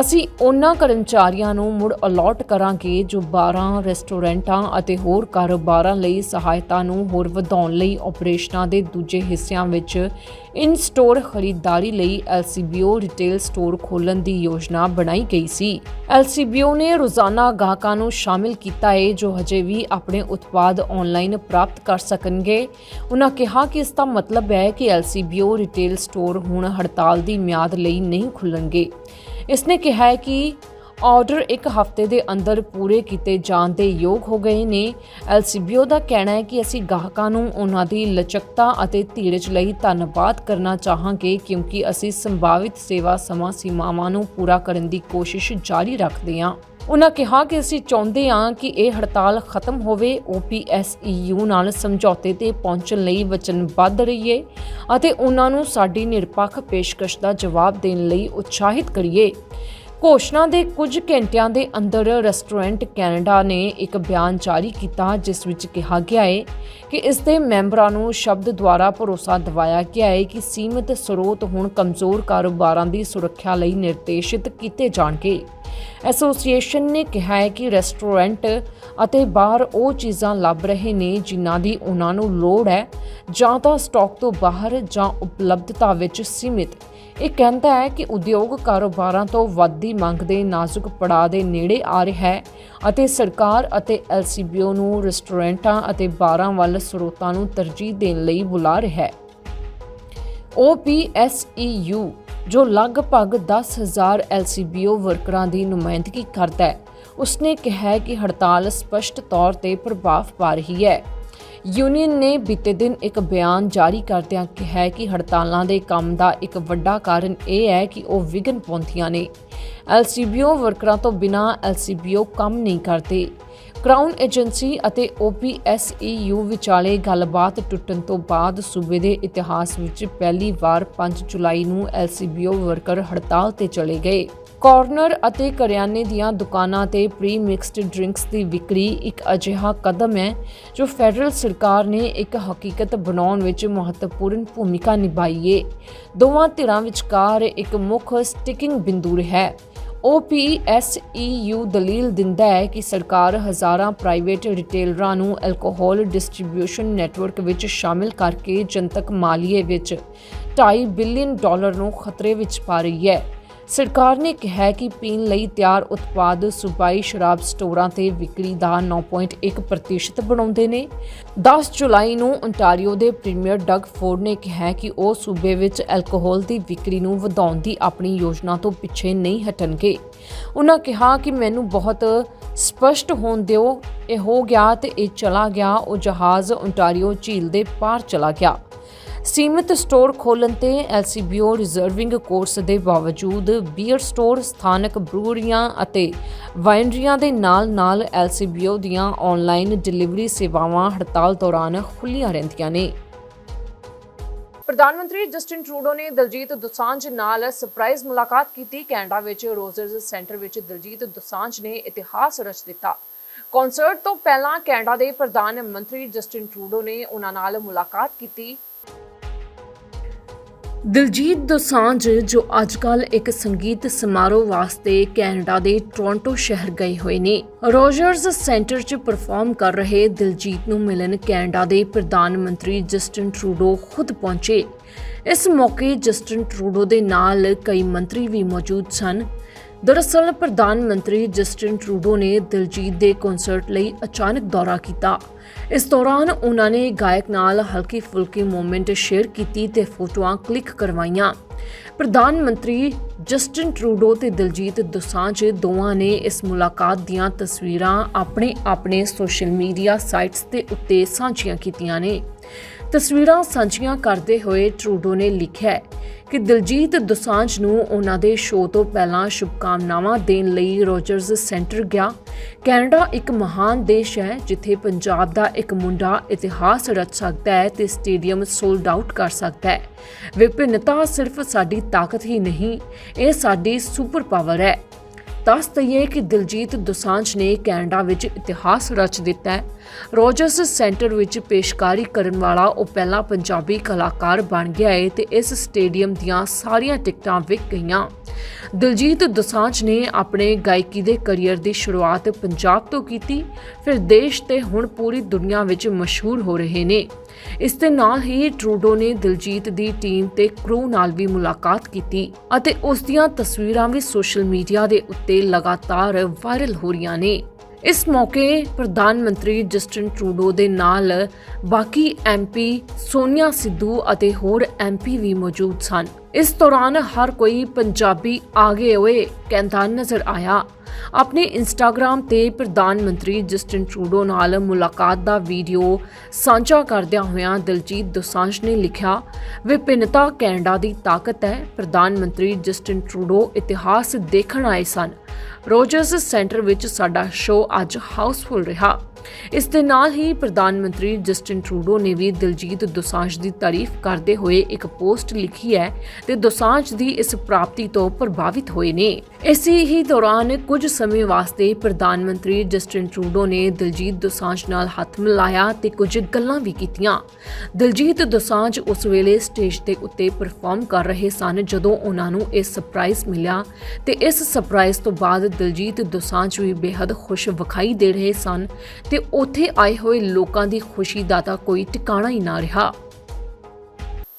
ਅਸੀਂ ਉਹਨਾਂ ਕਰਮਚਾਰੀਆਂ ਨੂੰ ਮੁੜ ਅਲਾਟ ਕਰਾਂਗੇ ਜੋ 12 ਰੈਸਟੋਰੈਂਟਾਂ ਅਤੇ ਹੋਰ ਕਾਰੋਬਾਰਾਂ ਲਈ ਸਹਾਇਤਾ ਨੂੰ ਹੋਰ ਵਧਾਉਣ ਲਈ ਆਪਰੇਸ਼ਨਾਂ ਦੇ ਦੂਜੇ ਹਿੱਸਿਆਂ ਵਿੱਚ ਇਨ ਸਟੋਰ ਖਰੀਦਦਾਰੀ ਲਈ ਐਲਸੀਬੀਓ ਰਿਟੇਲ ਸਟੋਰ ਖੋਲ੍ਹਣ ਦੀ ਯੋਜਨਾ ਬਣਾਈ ਗਈ ਸੀ। ਐਲਸੀਬੀਓ ਨੇ ਰੋਜ਼ਾਨਾ ਗਾਹਕਾਂ ਨੂੰ ਸ਼ਾਮਿਲ ਕੀਤਾ ਹੈ ਜੋ ਹਜੇ ਵੀ ਆਪਣੇ ਉਤਪਾਦ ਆਨਲਾਈਨ ਪ੍ਰਾਪਤ ਕਰ ਸਕਣਗੇ। ਉਹਨਾਂ ਕਿਹਾ ਕਿ ਇਸ ਦਾ ਮਤਲਬ ਹੈ ਕਿ ਐਲਸੀਬੀਓ ਰਿਟੇਲ ਸਟੋਰ ਹੁਣ ਹੜਤਾਲ ਦੀ ਮਿਆਦ ਲਈ ਨਹੀਂ ਖੁੱਲਣਗੇ ਇਸ ਨੇ ਕਿਹਾ ਹੈ ਕਿ ਆਰਡਰ ਇੱਕ ਹਫ਼ਤੇ ਦੇ ਅੰਦਰ ਪੂਰੇ ਕੀਤੇ ਜਾਣ ਦੇ ਯੋਗ ਹੋ ਗਏ ਨੇ। ਐਲਸੀਬੀਓ ਦਾ ਕਹਿਣਾ ਹੈ ਕਿ ਅਸੀਂ ਗਾਹਕਾਂ ਨੂੰ ਉਹਨਾਂ ਦੀ ਲਚਕਤਾ ਅਤੇ ਧੀਰਜ ਲਈ ਧੰਨਵਾਦ ਕਰਨਾ ਚਾਹਾਂਗੇ, ਕਿਉਂਕਿ ਅਸੀਂ ਸੰਭਾਵਿਤ ਸੇਵਾ ਸਮਾਂ ਸੀਮਾਵਾਂ ਨੂੰ ਪੂਰਾ ਕਰਨ ਦੀ ਕੋਸ਼ਿਸ਼ ਜਾਰੀ ਰੱਖਦੇ ਹਾਂ। ਉਨ੍ਹਾਂ ਕਿਹਾ ਕਿ ਅਸੀਂ ਚਾਹੁੰਦੇ ਹਾਂ ਕਿ ਇਹ ਹੜਤਾਲ ਖਤਮ ਹੋਵੇ OPSEU ਨਾਲ ਸਮਝੌਤੇ ਤੇ ਪਹੁੰਚਣ ਲਈ ਵਚਨਬੱਧ ਰਹੀਏ ਅਤੇ ਉਹਨਾਂ ਨੂੰ ਸਾਡੀ ਨਿਰਪੱਖ ਪੇਸ਼ਕਸ਼ ਦਾ ਜਵਾਬ ਦੇਣ ਲਈ ਉਤਸ਼ਾਹਿਤ ਕਰੀਏ। ਘੋਸ਼ਣਾ ਦੇ ਕੁਝ ਘੰਟਿਆਂ ਦੇ ਅੰਦਰ ਰੈਸਟੋਰੈਂਟ ਕੈਨੇਡਾ ਨੇ ਇੱਕ ਬਿਆਨ ਜਾਰੀ ਕੀਤਾ, ਜਿਸ ਵਿੱਚ ਕਿਹਾ ਗਿਆ ਹੈ ਕਿ ਇਸ ਦੇ ਮੈਂਬਰਾਂ ਨੂੰ ਸ਼ਬਦ ਦੁਆਰਾ ਭਰੋਸਾ ਦਿਵਾਇਆ ਗਿਆ ਹੈ ਕਿ ਸੀਮਿਤ ਸਰੋਤ ਹੁਣ ਕਮਜ਼ੋਰ ਕਾਰੋਬਾਰਾਂ ਦੀ ਸੁਰੱਖਿਆ ਲਈ ਨਿਰਦੇਸ਼ਿਤ ਕੀਤੇ ਜਾਣਗੇ। ਐਸੋਸੀਏਸ਼ਨ ਨੇ ਕਿਹਾ ਹੈ ਕਿ ਰੈਸਟੋਰੈਂਟ ਅਤੇ ਬਾਹਰ ਉਹ ਚੀਜ਼ਾਂ ਲੱਭ ਰਹੇ ਨੇ ਜਿਨ੍ਹਾਂ ਦੀ ਉਹਨਾਂ ਨੂੰ ਲੋੜ ਹੈ, ਜਾਂ ਤਾਂ ਸਟਾਕ ਤੋਂ ਬਾਹਰ ਜਾਂ ਉਪਲਬਧਤਾ ਵਿੱਚ ਸੀਮਿਤ। ਇਹ ਕਹਿੰਦਾ ਹੈ ਕਿ ਉਦਯੋਗ ਕਾਰੋਬਾਰਾਂ ਤੋਂ ਵੱਧਦੀ ਮੰਗ ਦੇ ਨਾਜ਼ੁਕ ਪੜਾਅ ਦੇ ਨੇੜੇ ਆ ਰਿਹਾ ਹੈ ਅਤੇ ਸਰਕਾਰ ਅਤੇ ਐਲਸੀਬੀਓ ਨੂੰ ਰੈਸਟੋਰੈਂਟਾਂ ਅਤੇ ਬਾਰਾਂ ਵੱਲ ਸਰੋਤਾਂ ਨੂੰ ਤਰਜੀਹ ਦੇਣ ਲਈ ਬੁਲਾ ਰਿਹਾ ਹੈ। OPSEU ਜੋ ਲਗਭਗ 10000 LCBO ਵਰਕਰਾਂ ਦੀ ਨੁਮਾਇੰਦਗੀ ਕਰਦਾ ਹੈ। ਉਸਨੇ ਕਿਹਾ ਕਿ ਹੜਤਾਲ ਸਪਸ਼ਟ ਤੌਰ ਤੇ ਪ੍ਰਭਾਵ ਪਾ ਰਹੀ ਹੈ। ਯੂਨੀਅਨ ਨੇ ਬੀਤੇ ਦਿਨ ਇੱਕ ਬਿਆਨ ਜਾਰੀ ਕਰਦਿਆਂ ਕਿਹਾ ਕਿ ਹੜਤਾਲਾਂ ਦੇ ਕੰਮ ਦਾ ਇੱਕ ਵੱਡਾ ਕਾਰਨ ਇਹ ਹੈ ਕਿ ਉਹ ਵਿਘਨ ਪਾਉਂਦੀਆਂ ਨੇ। LCBO ਵਰਕਰਾਂ ਤੋਂ ਬਿਨਾਂ LCBO ਕੰਮ ਨਹੀਂ ਕਰਦੇ। ਕਰਾਊਨ ਏਜੰਸੀ ਅਤੇ OPSEU ਵਿਚਾਲੇ ਗੱਲਬਾਤ ਟੁੱਟਣ ਤੋਂ ਬਾਅਦ ਸੂਬੇ ਦੇ ਇਤਿਹਾਸ ਵਿੱਚ ਪਹਿਲੀ ਵਾਰ 5 ਜੁਲਾਈ ਨੂੰ LCBO ਵਰਕਰ ਹੜਤਾਲ ਤੇ ਚਲੇ ਗਏ। ਕਾਰਨਰ ਅਤੇ ਕਰਿਆਨੇ ਦੀਆਂ ਦੁਕਾਨਾਂ ਤੇ ਪ੍ਰੀ ਮਿਕਸਡ ਡਰਿੰਕਸ ਦੀ ਵਿਕਰੀ ਇੱਕ ਅਜਿਹਾ ਕਦਮ ਹੈ ਜੋ ਫੈਡਰਲ ਸਰਕਾਰ ਨੇ ਇੱਕ ਹਕੀਕਤ ਬਣਾਉਣ ਵਿੱਚ ਮਹੱਤਵਪੂਰਨ ਭੂਮਿਕਾ ਨਿਭਾਈ ਹੈ ਦੋਵਾਂ ਧਿਰਾਂ ਵਿਚਕਾਰ ਇੱਕ ਮੁੱਖ ਸਟਿਕਿੰਗ ਬਿੰਦੂ ਹੈ। OPSEU ਦਲੀਲ ਦਿੰਦਾ ਹੈ ਕਿ ਸਰਕਾਰ ਹਜ਼ਾਰਾਂ ਪ੍ਰਾਈਵੇਟ ਰਿਟੇਲਰਾਂ ਨੂੰ ਐਲਕੋਹਲ ਡਿਸਟ੍ਰੀਬਿਊਸ਼ਨ ਨੈਟਵਰਕ ਵਿੱਚ ਸ਼ਾਮਿਲ ਕਰਕੇ ਜਨਤਕ ਮਾਲੀਏ ਵਿੱਚ 2.5 ਬਿਲੀਅਨ ਡਾਲਰ ਨੂੰ ਖਤਰੇ ਵਿੱਚ ਪਾ ਰਹੀ ਹੈ। ਸਰਕਾਰ ਨੇ ਕਿਹਾ ਕਿ ਪੀਣ ਲਈ ਤਿਆਰ ਉਤਪਾਦ ਸੂਬਾਈ ਸ਼ਰਾਬ ਸਟੋਰਾਂ ਤੇ ਵਿਕਰੀ ਦਾ 9.1% ਬਣਾਉਂਦੇ ਨੇ। 10 ਜੁਲਾਈ ਨੂੰ ਓਨਟਾਰੀਓ ਦੇ ਪ੍ਰੀਮੀਅਰ ਡਗ ਫੋਰਡ ਨੇ ਕਿਹਾ ਕਿ ਉਹ ਸੂਬੇ ਵਿੱਚ ਐਲਕੋਹਲ ਦੀ ਵਿਕਰੀ ਨੂੰ ਵਧਾਉਣ ਦੀ ਆਪਣੀ ਯੋਜਨਾ ਤੋਂ ਪਿੱਛੇ ਨਹੀਂ ਹਟਣਗੇ। ਉਹਨਾਂ ਕਿਹਾ ਕਿ ਮੈਨੂੰ ਬਹੁਤ ਸਪਸ਼ਟ ਹੋਣ ਦਿਓ, ਇਹ ਹੋ ਗਿਆ ਤੇ ਇਹ ਚਲਾ ਗਿਆ, ਉਹ ਜਹਾਜ਼ ਓਨਟਾਰੀਓ ਝੀਲ ਦੇ ਪਾਰ ਚਲਾ ਗਿਆ। ਸੀਮਿਤ ਸਟੋਰ ਖੋਲਣ ਤੇ ਐਲਸੀਬੀਓ ਰਿਜ਼ਰਵਿੰਗ ਕੋਰਸ ਦੇ ਬਾਵਜੂਦ ਬੀਅਰ ਸਟੋਰ ਸਥਾਨਕ ਬਰੂਰੀਆਂ ਅਤੇ ਵਾਈਨਰੀਆਂ ਦੇ ਨਾਲ-ਨਾਲ ਐਲਸੀਬੀਓ ਦੀਆਂ ਆਨਲਾਈਨ ਡਿਲੀਵਰੀ ਸੇਵਾਵਾਂ ਹੜਤਾਲ ਦੌਰਾਨ ਖੁੱਲੀਆਂ ਰਹਿੰਦੀਆਂ ਨੇ। ਪ੍ਰਧਾਨ ਮੰਤਰੀ ਜਸਟਿਨ ਟਰੂਡੋ ਨੇ ਦਲਜੀਤ ਦੋਸਾਂਝ ਨਾਲ ਸਰਪ੍ਰਾਈਜ਼ ਮੁਲਾਕਾਤ ਕੀਤੀ। ਕੈਨੇਡਾ ਵਿੱਚ ਰੋਜ਼ਰਜ਼ ਸੈਂਟਰ ਵਿੱਚ ਦਲਜੀਤ ਦੋਸਾਂਝ ਨੇ ਇਤਿਹਾਸ ਰਚ ਦਿੱਤਾ। ਕਨਸਰਟ ਤੋਂ ਪਹਿਲਾਂ ਕੈਨੇਡਾ ਦੇ ਪ੍ਰਧਾਨ ਮੰਤਰੀ ਜਸਟਿਨ ਟਰੂਡੋ ਨੇ ਉਹਨਾਂ ਨਾਲ ਮੁਲਾਕਾਤ ਕੀਤੀ। ਦਿਲਜੀਤ ਦੋਸਾਂਝ, ਜੋ ਅੱਜਕੱਲ ਇੱਕ ਸੰਗੀਤ ਸਮਾਰੋਹ ਵਾਸਤੇ ਕੈਨੇਡਾ ਦੇ ਟੋਰਾਂਟੋ ਸ਼ਹਿਰ ਗਏ ਹੋਏ ਨੇ। ਰੋਜਰਸ ਸੈਂਟਰ 'ਚ ਪਰਫਾਰਮ ਕਰ ਰਹੇ ਦਿਲਜੀਤ ਨੂੰ ਮਿਲਣ ਕੈਨੇਡਾ ਦੇ ਪ੍ਰਧਾਨ ਮੰਤਰੀ ਜਸਟਿਨ ਟਰੂਡੋ ਖੁਦ ਪਹੁੰਚੇ। ਇਸ ਮੌਕੇ ਜਸਟਿਨ ਟਰੂਡੋ ਦੇ ਨਾਲ ਕਈ ਮੰਤਰੀ ਵੀ ਮੌਜੂਦ ਸਨ। ਦਰਅਸਲ ਪ੍ਰਧਾਨ ਮੰਤਰੀ ਜਸਟਿਨ ਟਰੂਡੋ ਨੇ ਦਿਲਜੀਤ ਦੇ ਕਨਸਰਟ ਲਈ ਅਚਾਨਕ ਦੌਰਾ ਕੀਤਾ। ਇਸ ਦੌਰਾਨ ਉਹਨਾਂ ਨੇ ਗਾਇਕ ਨਾਲ ਹਲਕੀ ਫੁਲਕੀ ਮੂਵਮੈਂਟ ਸ਼ੇਅਰ ਕੀਤੀ ਤੇ ਫੋਟੋਆਂ ਕਲਿੱਕ ਕਰਵਾਈਆਂ। ਪ੍ਰਧਾਨ ਮੰਤਰੀ ਜਸਟਿਨ ਟਰੂਡੋ ਤੇ ਦਿਲਜੀਤ ਦੋਸਾਂਝ ਦੋਵਾਂ ਨੇ ਇਸ ਮੁਲਾਕਾਤ ਦੀਆਂ ਤਸਵੀਰਾਂ ਆਪਣੇ ਆਪਣੇ ਸੋਸ਼ਲ ਮੀਡੀਆ ਸਾਈਟਸ ਤੇ ਉੱਤੇ ਸਾਂਝੀਆਂ ਕੀਤੀਆਂ ਨੇ। ਤਸਵੀਰਾਂ ਸਾਂਝੀਆਂ ਕਰਦੇ ਹੋਏ ਟਰੂਡੋ ਨੇ ਲਿਖਿਆ ਹੈ ਕਿ ਦਿਲਜੀਤ ਦੋਸਾਂਝ ਨੂੰ ਉਹਨਾਂ ਦੇ ਸ਼ੋਅ ਤੋਂ ਪਹਿਲਾਂ ਸ਼ੁਭਕਾਮਨਾਵਾਂ ਦੇਣ ਲਈ ਰੋਜਰਸ ਸੈਂਟਰ ਗਿਆ। ਕੈਨੇਡਾ ਇੱਕ ਮਹਾਨ ਦੇਸ਼ ਹੈ, ਜਿੱਥੇ ਪੰਜਾਬ ਦਾ ਇੱਕ ਮੁੰਡਾ ਇਤਿਹਾਸ ਰਚ ਸਕਦਾ ਹੈ ਤੇ ਸਟੇਡੀਅਮ ਸੋਲਡ ਆਊਟ ਕਰ ਸਕਦਾ ਹੈ। ਵਿਭਿੰਨਤਾ ਸਿਰਫ ਸਾਡੀ ਤਾਕਤ ਹੀ ਨਹੀਂ, ਇਹ ਸਾਡੀ ਸੁਪਰ ਪਾਵਰ ਹੈ। ਦੱਸ ਦਈਏ ਕਿ ਦਿਲਜੀਤ ਦੋਸਾਂਝ ਨੇ ਕੈਨੇਡਾ ਵਿੱਚ ਇਤਿਹਾਸ ਰਚ ਦਿੱਤਾ ਹੈ। ਰੋਜਰਸ ਸੈਂਟਰ ਵਿੱਚ ਪੇਸ਼ਕਾਰੀ ਕਰਨ ਵਾਲਾ ਉਹ ਪਹਿਲਾ ਪੰਜਾਬੀ ਕਲਾਕਾਰ ਬਣ ਗਿਆ ਹੈ ਤੇ ਇਸ ਸਟੇਡੀਅਮ ਦੀਆਂ ਸਾਰੀਆਂ ਟਿਕਟਾਂ ਵਿਕ ਗਈਆਂ। ਦਿਲਜੀਤ ਦੋਸਾਂਝ ਨੇ ਆਪਣੇ ਗਾਇਕੀ ਦੇ ਕੈਰੀਅਰ ਦੀ ਸ਼ੁਰੂਆਤ ਪੰਜਾਬ ਤੋਂ ਕੀਤੀ, ਫਿਰ ਦੇਸ਼ ਤੇ ਹੁਣ ਪੂਰੀ ਦੁਨੀਆ ਵਿੱਚ ਮਸ਼ਹੂਰ ਹੋ ਰਹੇ ਨੇ। ਇਸ ਦੇ ਨਾਲ ਹੀ ਟਰੂਡੋ ਨੇ ਦਿਲਜੀਤ ਦੀ ਟੀਮ ਤੇ ਕਰੂ ਨਾਲ ਵੀ ਮੁਲਾਕਾਤ ਕੀਤੀ ਅਤੇ ਉਸ ਦੀਆਂ ਤਸਵੀਰਾਂ ਵੀ ਸੋਸ਼ਲ ਮੀਡੀਆ ਦੇ ਉੱਤੇ ਲਗਾਤਾਰ ਵਾਇਰਲ ਹੋ ਰਹੀਆਂ ਨੇ। ਇਸ ਮੌਕੇ ਪ੍ਰਧਾਨ ਮੰਤਰੀ ਜਸਟਿਨ ਟਰੂਡੋ ਦੇ ਨਾਲ ਬਾਕੀ ਐਮਪੀ ਸੋਨੀਆ ਸਿੱਧੂ ਅਤੇ ਹੋਰ ਐਮਪੀ ਵੀ ਮੌਜੂਦ ਸਨ। ਇਸ ਦੌਰਾਨ ਹਰ ਕੋਈ ਪੰਜਾਬੀ ਆਗੇ ਹੋਏ ਕਹਿੰਦਾ ਨਜ਼ਰ ਆਇਆ। ਆਪਣੇ ਇੰਸਟਾਗ੍ਰam ਤੇ ਪ੍ਰਧਾਨ ਮੰਤਰੀ ਜਸਟਿਨ ਟਰੂਡੋ ਨਾਲ ਮੁਲਾਕਾਤ ਦਾ ਵੀਡੀਓ ਸਾਂਝਾ ਕਰਦਿਆਂ ਹੋਇਆਂ ਦਿਲਜੀਤ ਦੋਸਾਂਝ ਨੇ ਲਿਖਿਆ, ਵਿਭਿੰਨਤਾ ਕੈਨੇਡਾ ਦੀ ਤਾਕਤ ਹੈ। ਪ੍ਰਧਾਨ ਮੰਤਰੀ ਜਸਟਿਨ ਟਰੂਡੋ ਇਤਿਹਾਸ ਦੇਖਣ ਆਏ ਸਨ। ਰੋਜਰਸ ਸੈਂਟਰ ਵਿੱਚ ਸਾਡਾ ਸ਼ੋਅ ਅੱਜ ਹਾਊਸਫੁੱਲ ਰਿਹਾ। ਇਸ ਦੇ ਨਾਲ ਹੀ ਪ੍ਰਧਾਨ ਮੰਤਰੀ ਜਸਟਿਨ ਟਰੂਡੋ ਨੇ ਵੀ ਦਿਲਜੀਤ ਦੋਸਾਂਝ ਦੀ ਤਾਰੀਫ ਕਰਦੇ ਹੋਏ ਇੱਕ ਪੋਸਟ ਲਿਖੀ ਹੈ ਤੇ ਦੋਸਾਂਝ ਦੀ ਇਸ ਪ੍ਰਾਪਤੀ ਤੋਂ ਪ੍ਰਭਾਵਿਤ ਹੋਏ ਨੇ। ਇਸੇ ਹੀ ਦੌਰਾਨ ਕੁਝ ਸਮੇਂ ਵਾਸਤੇ ਪ੍ਰਧਾਨ ਮੰਤਰੀ ਜਸਟਿਨ ਟਰੂਡੋ ਨੇ ਦਿਲਜੀਤ ਦੋਸਾਂਝ ਨਾਲ ਹੱਥ ਮਿਲਾਇਆ ਤੇ ਕੁਝ ਗੱਲਾਂ ਵੀ ਕੀਤੀਆਂ। ਦਿਲਜੀਤ ਦੋਸਾਂਝ ਉਸ ਵੇਲੇ ਸਟੇਜ ਦੇ ਉੱਤੇ ਪਰਫਾਰਮ ਕਰ ਰਹੇ ਸਨ ਜਦੋਂ ਉਹਨਾਂ ਨੂੰ ਇਹ ਸਰਪ੍ਰਾਈਜ਼ ਮਿਲਿਆ ਤੇ ਇਸ ਸਰਪ੍ਰਾਈਜ਼ ਤੋਂ ਬਾਅਦ ਦਿਲਜੀਤ ਦੋਸਾਂਝ ਵੀ ਬੇहद ਖੁਸ਼ ਵਿਖਾਈ ਦੇ ਰਹੇ ਸਨ ਤੇ ਉੱਥੇ ਆਏ ਹੋਏ ਲੋਕਾਂ ਦੀ ਖੁਸ਼ੀ ਦਾ ਤਾਂ ਕੋਈ ਟਿਕਾਣਾ ਹੀ ਨਾ ਰਿਹਾ।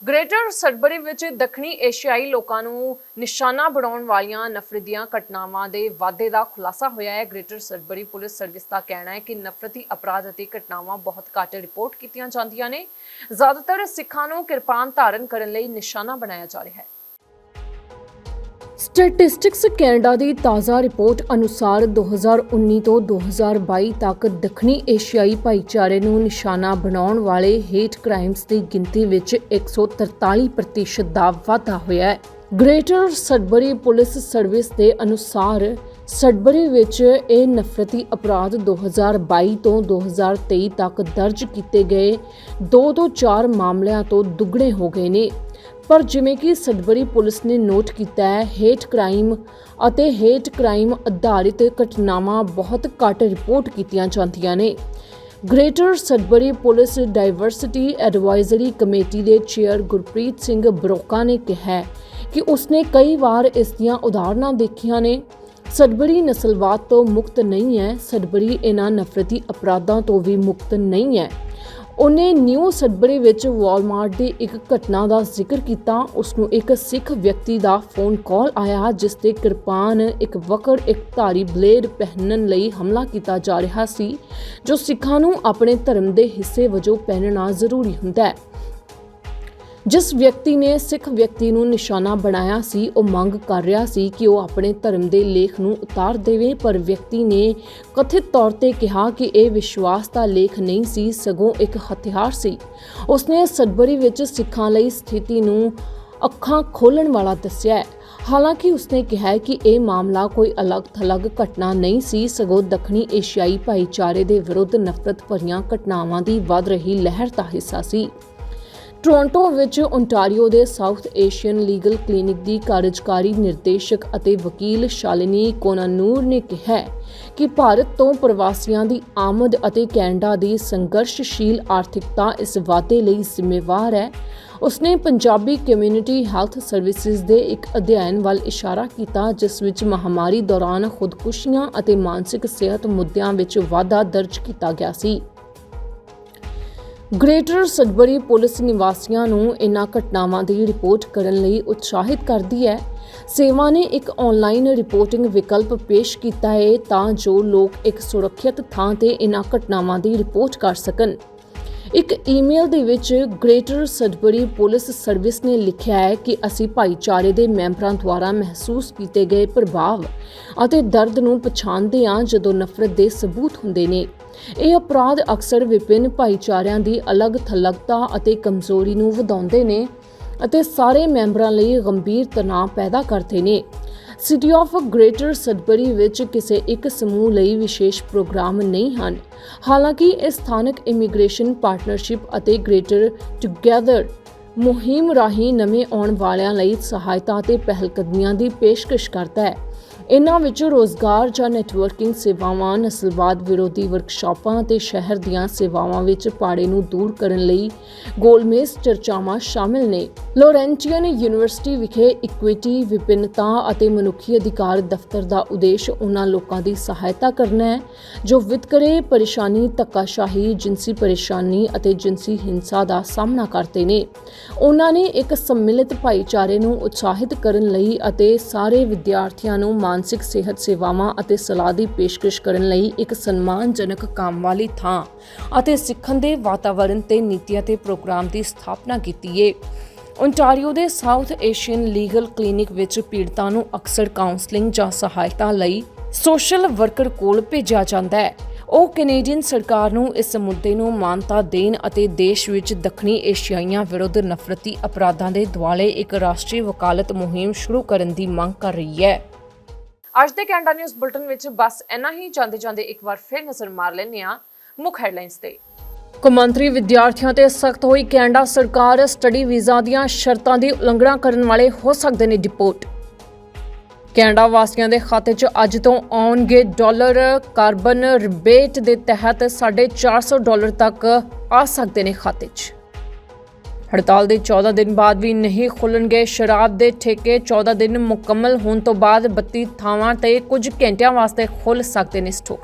ਗ੍ਰੇਟਰ ਸਡਬਰੀ ਵਿੱਚ ਦੱਖਣੀ ਏਸ਼ੀਆਈ ਲੋਕਾਂ ਨੂੰ ਨਿਸ਼ਾਨਾ ਬਣਾਉਣ ਵਾਲੀਆਂ ਨਫ਼ਰਤ ਦੀਆਂ ਘਟਨਾਵਾਂ ਦੇ ਵਾਧੇ ਦਾ ਖੁਲਾਸਾ ਹੋਇਆ ਹੈ। ਗ੍ਰੇਟਰ ਸਡਬਰੀ ਪੁਲਿਸ ਸਰਵਿਸ ਦਾ ਕਹਿਣਾ ਹੈ ਕਿ ਨਫ਼ਰਤੀ ਅਪਰਾਧ ਅਤੇ ਘਟਨਾਵਾਂ ਬਹੁਤ ਘੱਟ ਰਿਪੋਰਟ ਕੀਤੀਆਂ ਜਾਂਦੀਆਂ ਨੇ। ਜ਼ਿਆਦਾਤਰ ਸਿੱਖਾਂ ਨੂੰ ਕਿਰਪਾਨ ਧਾਰਨ ਕਰਨ ਲਈ ਨਿਸ਼ਾਨਾ ਬਣਾਇਆ ਜਾ ਰਿਹਾ ਹੈ। ਸਟੈਟਿਸਟਿਕਸ ਕੈਨੇਡਾ ਦੀ ਤਾਜ਼ਾ ਰਿਪੋਰਟ ਅਨੁਸਾਰ 2019 ਤੋਂ 2022 ਤੱਕ ਦੱਖਣੀ ਏਸ਼ੀਆਈ ਭਾਈਚਾਰੇ ਨੂੰ ਨਿਸ਼ਾਨਾ ਬਣਾਉਣ ਵਾਲੇ ਹੇਟ ਕ੍ਰਾਈਮਸ ਦੀ ਗਿਣਤੀ ਵਿੱਚ 143% ਦਾ ਵਾਧਾ ਹੋਇਆ ਹੈ। ਗ੍ਰੇਟਰ ਸਡਬਰੀ ਪੁਲਿਸ ਸਰਵਿਸ ਦੇ ਅਨੁਸਾਰ ਸਡਬਰੀ ਵਿੱਚ ਇਹ ਨਫ਼ਰਤੀ ਅਪਰਾਧ 2022 ਤੋਂ 2023 ਤੱਕ ਦਰਜ ਕੀਤੇ ਗਏ। 2 ਤੋਂ 4 ਮਾਮਲਿਆਂ ਤੋਂ ਦੁੱਗਣੇ ਹੋ ਗਏ ਨੇ। ਪਰ ਜਿਵੇਂ ਕਿ ਸਡਬਰੀ ਪੁਲਿਸ ਨੇ ਨੋਟ ਕੀਤਾ ਹੈ ਹੇਟ ਕ੍ਰਾਈਮ ਅਤੇ ਹੇਟ ਕ੍ਰਾਈਮ ਆਧਾਰਿਤ ਘਟਨਾਵਾਂ ਬਹੁਤ ਘੱਟ ਰਿਪੋਰਟ ਕੀਤੀਆਂ ਜਾਂਦੀਆਂ ਨੇ। Greater Sudbury police diversity advisory committee ਦੇ ਚੇਅਰ ਗੁਰਪ੍ਰੀਤ ਸਿੰਘ ਬਰੋਕਾ ਨੇ ਕਿਹਾ ਕਿ ਉਸਨੇ ਕਈ ਵਾਰ ਇਸ ਦੀਆਂ ਉਦਾਹਰਨਾਂ ਦੇਖੀਆਂ ਨੇ। ਸਡਬਰੀ ਨਸਲਵਾਦ ਤੋਂ ਮੁਕਤ ਨਹੀਂ ਹੈ ਸਡਬਰੀ ਇਹਨਾਂ ਨਫ਼ਰਤੀ ਅਪਰਾਧਾਂ ਤੋਂ ਵੀ ਮੁਕਤ ਨਹੀਂ ਹੈ। ਉਹਨੇ ਨਿਊ ਸਡਬਰੀ ਵਿੱਚ ਵਾਲਮਾਰਟ ਦੀ ਇੱਕ ਘਟਨਾ ਦਾ ਜ਼ਿਕਰ ਕੀਤਾ। ਉਸ ਨੂੰ ਇੱਕ ਸਿੱਖ ਵਿਅਕਤੀ ਦਾ ਫੋਨ ਕਾਲ ਆਇਆ, ਜਿਸ ਤੇ ਕਿਰਪਾਨ ਇੱਕ ਵਕਰ ਇੱਕ ਧਾਰੀ ਬਲੇਡ ਪਹਿਨਣ ਲਈ ਹਮਲਾ ਕੀਤਾ ਜਾ ਰਿਹਾ ਸੀ, ਜੋ ਸਿੱਖਾਂ ਨੂੰ ਆਪਣੇ ਧਰਮ ਦੇ ਹਿੱਸੇ ਵਜੋਂ ਪਹਿਨਣਾ ਜ਼ਰੂਰੀ ਹੁੰਦਾ ਹੈ। ਜਿਸ ਵਿਅਕਤੀ ਨੇ ਸਿੱਖ ਵਿਅਕਤੀ ਨੂੰ ਨਿਸ਼ਾਨਾ ਬਣਾਇਆ ਸੀ, ਉਹ ਮੰਗ ਕਰ ਰਿਹਾ ਸੀ ਕਿ ਉਹ ਆਪਣੇ ਧਰਮ ਦੇ ਲੇਖ ਨੂੰ ਉਤਾਰ ਦੇਵੇ, ਪਰ ਵਿਅਕਤੀ ਨੇ ਕਥਿਤ ਤੌਰ ਤੇ ਕਿਹਾ ਕਿ ਇਹ ਵਿਸ਼ਵਾਸ ਦਾ ਲੇਖ ਨਹੀਂ ਸੀ, ਸਗੋਂ ਇੱਕ ਹਥਿਆਰ ਸੀ। ਉਸਨੇ ਸਡਬਰੀ ਵਿੱਚ ਸਿੱਖਾਂ ਲਈ ਸਥਿਤੀ ਨੂੰ ਅੱਖਾਂ ਖੋਲਣ ਵਾਲਾ ਦੱਸਿਆ ਹੈ। ਹਾਲਾਂਕਿ ਉਸਨੇ ਕਿਹਾ ਕਿ ਇਹ ਮਾਮਲਾ ਕੋਈ ਅਲੱਗ-ਥਲੱਗ ਘਟਨਾ ਨਹੀਂ ਸੀ, ਸਗੋਂ ਦੱਖਣੀ ਏਸ਼ੀਆਈ ਭਾਈਚਾਰੇ ਦੇ ਵਿਰੁੱਧ ਨਫ਼ਰਤ ਭਰੀਆਂ ਘਟਨਾਵਾਂ ਦੀ ਵੱਧ ਰਹੀ ਲਹਿਰ ਦਾ ਹਿੱਸਾ ਸੀ। ਟੋਰਾਂਟੋ ਵਿੱਚ ਓਨਟਾਰੀਓ ਦੇ ਸਾਊਥ ਏਸ਼ੀਅਨ ਲੀਗਲ ਕਲੀਨਿਕ ਦੀ ਕਾਰਜਕਾਰੀ ਨਿਰਦੇਸ਼ਕ ਅਤੇ ਵਕੀਲ ਸ਼ਾਲਿਨੀ ਕੋਨਾਨੂਰ ਨੇ ਕਿਹਾ ਕਿ ਭਾਰਤ ਤੋਂ ਪ੍ਰਵਾਸੀਆਂ ਦੀ ਆਮਦ ਅਤੇ ਕੈਨੇਡਾ ਦੀ ਸੰਘਰਸ਼ਸ਼ੀਲ ਆਰਥਿਕਤਾ ਇਸ ਵਾਧੇ ਲਈ ਜ਼ਿੰਮੇਵਾਰ ਹੈ। ਉਸਨੇ ਪੰਜਾਬੀ ਕਮਿਊਨਿਟੀ ਹੈਲਥ ਸਰਵਿਸਿਜ਼ ਦੇ ਇੱਕ ਅਧਿਐਨ ਵੱਲ ਇਸ਼ਾਰਾ ਕੀਤਾ, ਜਿਸ ਵਿੱਚ ਮਹਾਮਾਰੀ ਦੌਰਾਨ ਖੁਦਕੁਸ਼ੀਆਂ ਅਤੇ ਮਾਨਸਿਕ ਸਿਹਤ ਮੁੱਦਿਆਂ ਵਿੱਚ ਵਾਧਾ ਦਰਜ ਕੀਤਾ ਗਿਆ ਸੀ। ਗ੍ਰੇਟਰ ਸਡਬਰੀ ਪੁਲਿਸ ਨਿਵਾਸੀਆਂ ਨੂੰ ਇਨ੍ਹਾਂ ਘਟਨਾਵਾਂ ਦੀ ਰਿਪੋਰਟ ਕਰਨ ਲਈ ਉਤਸ਼ਾਹਿਤ ਕਰਦੀ ਹੈ। ਸੇਵਾ ਨੇ ਇੱਕ ਆਨਲਾਈਨ ਰਿਪੋਰਟਿੰਗ ਵਿਕਲਪ ਪੇਸ਼ ਕੀਤਾ ਹੈ ਤਾਂ ਜੋ ਲੋਕ ਇੱਕ ਸੁਰੱਖਿਅਤ ਥਾਂ ਤੇ ਇਨ੍ਹਾਂ ਘਟਨਾਵਾਂ ਦੀ ਰਿਪੋਰਟ ਕਰ ਸਕਣ। ਇੱਕ ਈਮੇਲ ਦੇ ਵਿੱਚ ਗ੍ਰੇਟਰ ਸਡਬਰੀ ਪੁਲਿਸ ਸਰਵਿਸ ਨੇ ਲਿਖਿਆ ਹੈ ਕਿ ਅਸੀਂ ਭਾਈਚਾਰੇ ਦੇ ਮੈਂਬਰਾਂ ਦੁਆਰਾ ਮਹਿਸੂਸ ਕੀਤੇ ਗਏ ਪ੍ਰਭਾਵ ਅਤੇ ਦਰਦ ਨੂੰ ਪਛਾਣਦੇ ਹਾਂ ਜਦੋਂ ਨਫ਼ਰਤ ਦੇ ਸਬੂਤ ਹੁੰਦੇ ਨੇ। ਇਹ ਅਪਰਾਧ ਅਕਸਰ ਵਿਭਿੰਨ ਭਾਈਚਾਰਿਆਂ ਦੀ ਅਲੱਗ-ਥਲੱਗਤਾ ਅਤੇ ਕਮਜ਼ੋਰੀ ਨੂੰ ਵਧਾਉਂਦੇ ਨੇ ਅਤੇ ਸਾਰੇ ਮੈਂਬਰਾਂ ਲਈ ਗੰਭੀਰ ਤਣਾਅ ਪੈਦਾ ਕਰਦੇ ਨੇ। ਸਿਟੀ ਆਫ ਗ੍ਰੇਟਰ ਸਦਬਰੀ ਵਿੱਚ ਕਿਸੇ ਇੱਕ ਸਮੂਹ ਲਈ ਵਿਸ਼ੇਸ਼ ਪ੍ਰੋਗਰਾਮ ਨਹੀਂ ਹਨ। ਹਾਲਾਂਕਿ ਇਹ ਸਥਾਨਕ ਇਮੀਗ੍ਰੇਸ਼ਨ ਪਾਰਟਨਰਸ਼ਿਪ ਅਤੇ ਗ੍ਰੇਟਰ ਟੁਗੇਦਰ ਮੁਹਿੰਮ ਰਾਹੀਂ ਨਵੇਂ ਆਉਣ ਵਾਲਿਆਂ ਲਈ ਸਹਾਇਤਾ ਅਤੇ ਪਹਿਲਕਦਮੀਆਂ ਦੀ ਪੇਸ਼ਕਸ਼ ਕਰਦਾ ਹੈ। ਇਨ੍ਹਾਂ ਵਿੱਚ ਰੋਜ਼ਗਾਰ ਜਾਂ ਨੈਟਵਰਕਿੰਗ ਸੇਵਾਵਾਂ, ਨਸਲਵਾਦ ਵਿਰੋਧੀ ਵਰਕਸ਼ਾਪਾਂ ਅਤੇ ਸ਼ਹਿਰ ਦੀਆਂ ਸੇਵਾਵਾਂ ਵਿੱਚ ਪਾੜੇ ਨੂੰ ਦੂਰ ਕਰਨ ਲਈ ਗੋਲਮੇਜ਼ ਚਰਚਾਵਾਂ ਸ਼ਾਮਿਲ ਨੇ। ਲੋਰੈਂਟੀਅਨ ਯੂਨੀਵਰਸਿਟੀ ਵਿਖੇ ਇਕੁਇਟੀ ਵਿਭਿੰਨਤਾ ਅਤੇ ਮਨੁੱਖੀ ਅਧਿਕਾਰ ਦਫ਼ਤਰ ਦਾ ਉਦੇਸ਼ ਉਹਨਾਂ ਲੋਕਾਂ ਦੀ ਸਹਾਇਤਾ ਕਰਨਾ ਹੈ, ਜੋ ਵਿਤਕਰੇ, ਪਰੇਸ਼ਾਨੀ, ਧੱਕਾਸ਼ਾਹੀ ਜਿੰਸੀ ਪਰੇਸ਼ਾਨੀ ਅਤੇ ਜਿੰਸੀ ਹਿੰਸਾ ਦਾ ਸਾਹਮਣਾ ਕਰਦੇ ਨੇ। ਉਹਨਾਂ ਨੇ ਇੱਕ ਸੰਮਿਲਿਤ ਭਾਈਚਾਰੇ ਨੂੰ ਉਤਸ਼ਾਹਿਤ ਕਰਨ ਲਈ ਅਤੇ ਸਾਰੇ ਵਿਦਿਆਰਥੀਆਂ ਨੂੰ ਮਾਨ ਮਾਨਸਿਕ ਸਿਹਤ ਸੇਵਾਵਾਂ ਅਤੇ ਸਲਾਹ ਦੀ ਪੇਸ਼ਕਸ਼ ਕਰਨ ਲਈ ਇੱਕ ਸਨਮਾਨਜਨਕ ਕੰਮ ਵਾਲੀ ਥਾਂ ਅਤੇ ਸਿੱਖਣ ਦੇ ਵਾਤਾਵਰਣ ਤੇ ਨੀਤੀਆਂ ਤੇ ਪ੍ਰੋਗਰਾਮ ਦੀ ਸਥਾਪਨਾ ਕੀਤੀ ਹੈ ਓਨਟਾਰੀਓ ਦੇ ਸਾਊਥ ਏਸ਼ੀਅਨ ਲੀਗਲ ਕਲੀਨਿਕ ਵਿੱਚ ਪੀੜਤਾਂ ਨੂੰ ਅਕਸਰ ਕਾਉਂਸਲਿੰਗ ਜਾਂ ਸਹਾਇਤਾ ਲਈ ਸੋਸ਼ਲ ਵਰਕਰ ਕੋਲ ਭੇਜਿਆ ਜਾਂਦਾ ਹੈ। ਉਹ ਕੈਨੇਡੀਅਨ ਸਰਕਾਰ ਨੂੰ ਇਸ ਮੁੱਦੇ ਨੂੰ ਮਾਨਤਾ ਦੇਣ ਅਤੇ ਦੇਸ਼ ਵਿੱਚ ਦੱਖਣੀ ਏਸ਼ੀਆਈਆਂ ਵਿਰੁੱਧ ਨਫ਼ਰਤੀ ਅਪਰਾਧਾਂ ਦੇ ਦੁਆਲੇ ਇੱਕ ਰਾਸ਼ਟਰੀ ਵਕਾਲਤ ਮੁਹਿੰਮ ਸ਼ੁਰੂ ਕਰਨ ਦੀ ਮੰਗ ਕਰ ਰਹੀ ਹੈ। ਅੱਜ ਦੇ ਕੈਨੇਡਾ ਨਿਊਜ਼ ਬੁਲਟਨ ਵਿੱਚ ਬਸ ਇੰਨਾ ਹੀ। ਜਾਂਦੇ ਜਾਂਦੇ ਇੱਕ ਵਾਰ ਫਿਰ ਨਜ਼ਰ ਮਾਰ ਲੈਂਦੇ ਹਾਂ ਮੁੱਖ ਹੈਡਲਾਈਨਸ ਤੇ। ਕੌਮਾਂਤਰੀ ਵਿਦਿਆਰਥੀਆਂ ਤੇ ਸਖਤ ਹੋਈ ਕੈਨੇਡਾ ਸਰਕਾਰ ਸਟੱਡੀ ਵੀਜ਼ਾ ਦੀਆਂ ਸ਼ਰਤਾਂ ਦੀ ਉਲੰਘਣਾ ਕਰਨ ਵਾਲੇ ਹੋ ਸਕਦੇ ਨੇ ਡਿਪੋਰਟ। ਕੈਨੇਡਾ ਵਾਸੀਆਂ ਦੇ ਖਾਤੇ 'ਚ ਅੱਜ ਤੋਂ ਆਉਣਗੇ ਡਾਲਰ ਕਾਰਬਨ ਰਿਬੇਟ ਦੇ ਤਹਿਤ 450 ਡਾਲਰ ਤੱਕ ਆ ਸਕਦੇ ਨੇ ਖਾਤੇ 'ਚ। ਹੜਤਾਲ ਦੇ 14 ਦਿਨ ਬਾਅਦ ਵੀ ਨਹੀਂ ਖੁੱਲਣਗੇ ਸ਼ਰਾਬ ਦੇ ਠੇਕੇ। 14 ਦਿਨ ਮੁਕੰਮਲ ਹੋਣ ਤੋਂ ਬਾਅਦ 32 ਥਾਵਾਂ ਤੇ ਕੁਝ ਘੰਟਿਆਂ ਵਾਸਤੇ ਖੁੱਲ ਸਕਦੇ ਨੇ ਸਟੋਰ।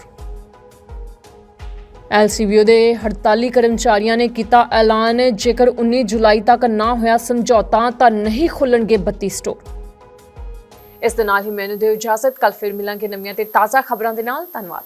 ਐਲਸੀਬੀਓ ਦੇ ਹੜਤਾਲੀ ਕਰਮਚਾਰੀਆਂ ਨੇ ਕੀਤਾ ਐਲਾਨ। ਜੇਕਰ 19 ਜੁਲਾਈ ਤੱਕ ਨਾ ਹੋਇਆ ਸਮਝੌਤਾ, ਤਾਂ ਨਹੀਂ ਖੁੱਲਣਗੇ 32 ਸਟੋਰ। ਇਸ ਦੇ ਨਾਲ ਹੀ ਮੈਨੂੰ ਦਿਓ ਇਜਾਜ਼ਤ। ਕੱਲ ਫਿਰ ਮਿਲਾਂਗੇ ਨਵੀਆਂ ਤੇ ਤਾਜ਼ਾ ਖਬਰਾਂ ਦੇ ਨਾਲ। ਧੰਨਵਾਦ।